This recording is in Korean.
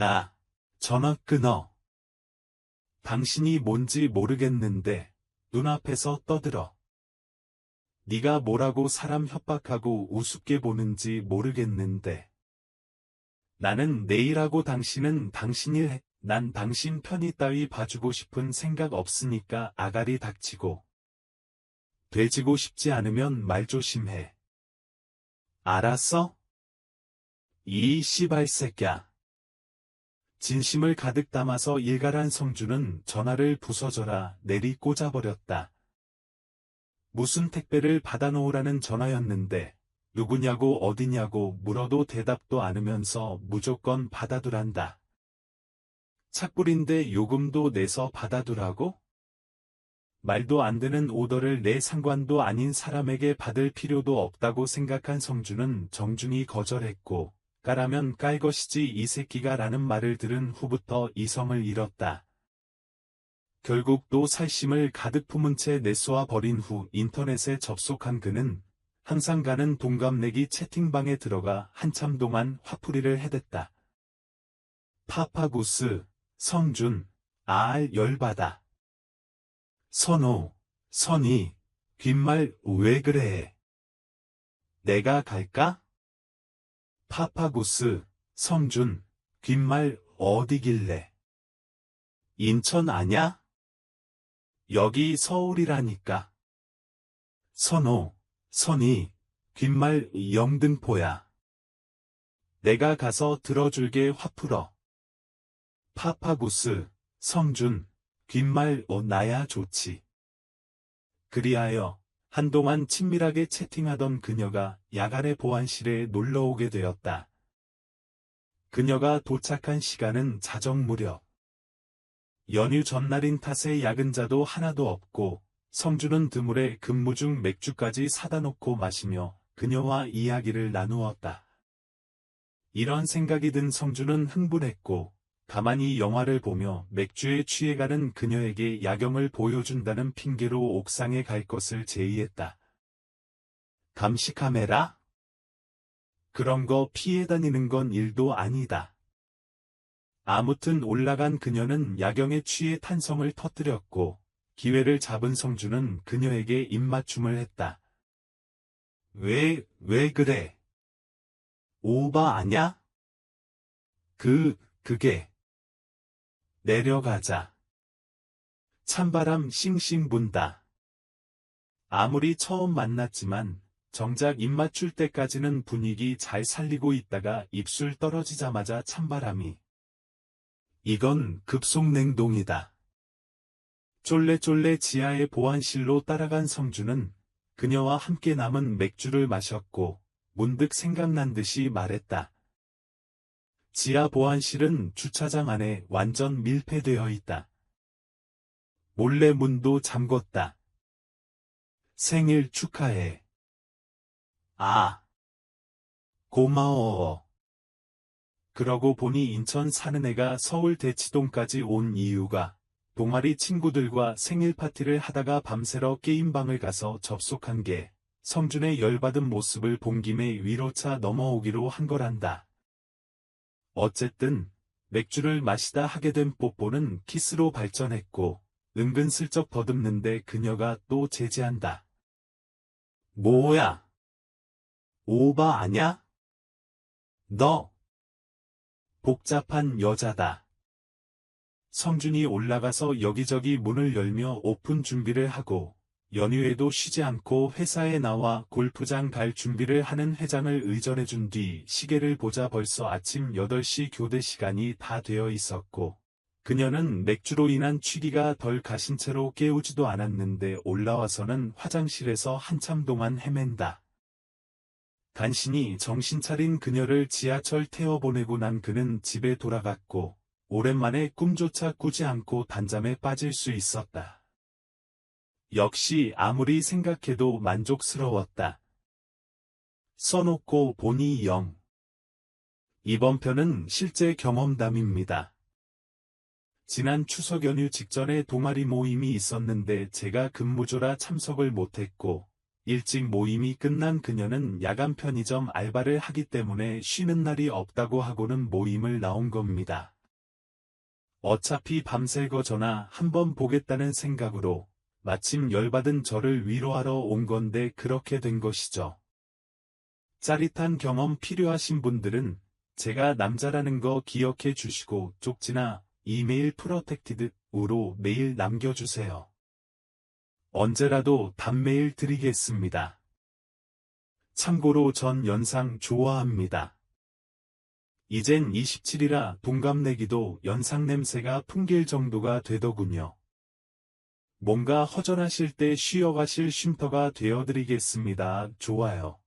나, 전화 끊어. 당신이 뭔지 모르겠는데 눈앞에서 떠들어. 네가 뭐라고 사람 협박하고 우습게 보는지 모르겠는데. 나는 내일하고 당신은 당신이 해. 난 당신 편이 따위 봐주고 싶은 생각 없으니까 아가리 닥치고. 돼지고 싶지 않으면 말 조심해. 알았어? 이 씨발 새끼야. 진심을 가득 담아서 일갈한 성주는 전화를 부서져라 내리 꽂아버렸다. 무슨 택배를 받아놓으라는 전화였는데 누구냐고 어디냐고 물어도 대답도 않으면서 무조건 받아두란다. 착불인데 요금도 내서 받아두라고? 말도 안 되는 오더를 내 상관도 아닌 사람에게 받을 필요도 없다고 생각한 성주는 정중히 거절했고 까라면 깔 것이지 이 새끼가 라는 말을 들은 후부터 이성을 잃었다. 결국 또 살심을 가득 품은 채 내쏘아 버린 후 인터넷에 접속한 그는 항상 가는 동갑내기 채팅방에 들어가 한참 동안 화풀이를 해댔다. 파파구스, 성준, 알 열받아. 선호, 선이, 귓말 왜 그래? 내가 갈까? 파파구스, 성준, 귓말 어디길래? 인천 아냐? 여기 서울이라니까. 선호, 선이, 귓말 영등포야. 내가 가서 들어줄게 화풀어. 파파구스, 성준, 귓말 어 나야 좋지. 그리하여 한동안 친밀하게 채팅하던 그녀가 야간의 보안실에 놀러오게 되었다. 그녀가 도착한 시간은 자정 무렵. 연휴 전날인 탓에 야근자도 하나도 없고 성주는 드물에 근무 중 맥주까지 사다 놓고 마시며 그녀와 이야기를 나누었다. 이런 생각이 든 성주는 흥분했고 가만히 영화를 보며 맥주에 취해가는 그녀에게 야경을 보여준다는 핑계로 옥상에 갈 것을 제의했다. 감시 카메라? 그런 거 피해 다니는 건 일도 아니다. 아무튼 올라간 그녀는 야경에 취해 탄성을 터뜨렸고 기회를 잡은 성주는 그녀에게 입맞춤을 했다. 왜, 왜 그래? 오바 아냐? 그, 그게. 내려가자. 찬바람 싱싱 분다. 아무리 처음 만났지만 정작 입 맞출 때까지는 분위기 잘 살리고 있다가 입술 떨어지자마자 찬바람이. 이건 급속냉동이다. 쫄래쫄래 지하의 보안실로 따라간 성주는 그녀와 함께 남은 맥주를 마셨고 문득 생각난 듯이 말했다. 지하 보안실은 주차장 안에 완전 밀폐되어 있다. 몰래 문도 잠궜다. 생일 축하해. 아. 고마워. 그러고 보니 인천 사는 애가 서울 대치동까지 온 이유가 동아리 친구들과 생일 파티를 하다가 밤새러 게임방을 가서 접속한 게 성준의 열받은 모습을 본 김에 위로차 넘어오기로 한 거란다. 어쨌든 맥주를 마시다 하게 된 뽀뽀는 키스로 발전했고 은근슬쩍 더듬는데 그녀가 또 제지한다. 뭐야? 오바 아냐? 너 복잡한 여자다. 성준이 올라가서 여기저기 문을 열며 오픈 준비를 하고 연휴에도 쉬지 않고 회사에 나와 골프장 갈 준비를 하는 회장을 의전해준 뒤 시계를 보자 벌써 아침 8시 교대 시간이 다 되어 있었고 그녀는 맥주로 인한 취기가 덜 가신 채로 깨우지도 않았는데 올라와서는 화장실에서 한참 동안 헤맨다. 간신히 정신 차린 그녀를 지하철 태워 보내고 난 그는 집에 돌아갔고 오랜만에 꿈조차 꾸지 않고 단잠에 빠질 수 있었다. 역시 아무리 생각해도 만족스러웠다. 써놓고 보니 영. 이번 편은 실제 경험담입니다. 지난 추석 연휴 직전에 동아리 모임이 있었는데 제가 근무조라 참석을 못했고 일찍 모임이 끝난 그녀는 야간 편의점 알바를 하기 때문에 쉬는 날이 없다고 하고는 모임을 나온 겁니다. 어차피 밤새 거 저나 한번 보겠다는 생각으로 마침 열받은 저를 위로하러 온 건데 그렇게 된 것이죠. 짜릿한 경험 필요하신 분들은 제가 남자라는 거 기억해 주시고 쪽지나 이메일 프로텍티드으로 메일 남겨주세요. 언제라도 답메일 드리겠습니다. 참고로 전 연상 좋아합니다. 이젠 27이라 동갑내기도 연상 냄새가 풍길 정도가 되더군요. 뭔가 허전하실 때 쉬어가실 쉼터가 되어드리겠습니다. 좋아요.